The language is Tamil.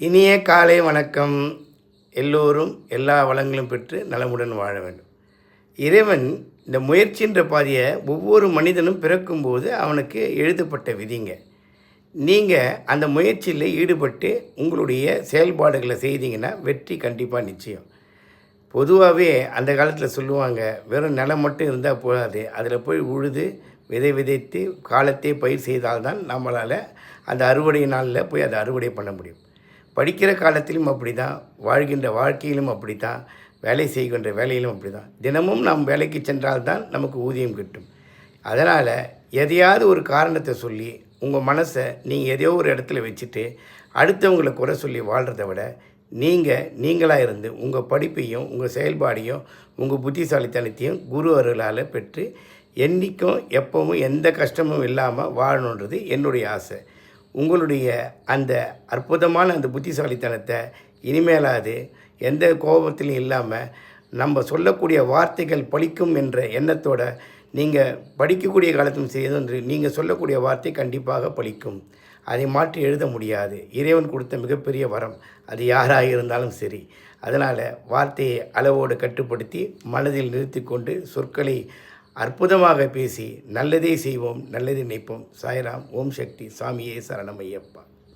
இனிய காலை வணக்கம். எல்லோரும் எல்லா வளங்களும் பெற்று நலமுடன் வாழ வேண்டும். இறைவன் இந்த முயற்சின்ற பாதையை ஒவ்வொரு மனிதனும் பிறக்கும்போது அவனுக்கு எழுதப்பட்ட விதிங்க. நீங்கள் அந்த முயற்சியில் ஈடுபட்டு உங்களுடைய செயல்பாடுகளை செய்தீங்கன்னா வெற்றி கண்டிப்பாக நிச்சயம். பொதுவாகவே அந்த காலத்தில் சொல்லுவாங்க வெறும் நிலம் மட்டும் இருந்தால் போகாது அதில் போய் உழுது விதை விதைத்து காலத்தை பயிர் செய்தால்தான் நம்மளால் அந்த அறுவடை நாளில் போய் அதை அறுவடை பண்ண முடியும். படிக்கிற காலத்திலும் அப்படி தான் வாழ்கின்ற வாழ்க்கையிலும் அப்படி தான் வேலை செய்கின்ற வேலையிலும் அப்படி தான் தினமும் நாம் வேலைக்கு சென்றால்தான் நமக்கு ஊதியம் கிட்டும். அதனால் எதையாவது ஒரு காரணத்தை சொல்லி உங்கள் மனசை நீங்கள் எதையோ ஒரு இடத்துல வச்சுட்டு அடுத்தவங்களை குறை சொல்லி வாழ்கிறத விட நீங்கள் நீங்களாக இருந்து உங்கள் படிப்பையும் உங்கள் செயல்பாடையும் உங்கள் புத்திசாலித்தனத்தையும் குரு அருளால் பெற்று என்றைக்கும் எப்பவும் எந்த கஷ்டமும் இல்லாமல் வாழணுன்றது என்னுடைய ஆசை. உங்களுடைய அந்த அற்புதமான அந்த புத்திசாலித்தனத்தை இனிமேலாது எந்த கோபத்திலையும் இல்லாமல் நம்ம சொல்லக்கூடிய வார்த்தைகள் பழிக்கும் என்ற எண்ணத்தோட நீங்கள் படிக்கக்கூடிய காலத்தும் செய்து நீங்கள் சொல்லக்கூடிய வார்த்தை கண்டிப்பாக பழிக்கும். அதை மாற்றி எழுத முடியாது. இறைவன் கொடுத்த மிகப்பெரிய வரம். அது யாராக இருந்தாலும் சரி. அதனால் வார்த்தையை அளவோடு கட்டுப்படுத்தி மனதில் நிறுத்தி கொண்டு சொற்களை அற்புதமாக பேசி நல்லதே செய்வோம் நல்லதை நினைப்போம். சாய்ராம் ஓம் சக்தி சாமியே சரணமையப்பா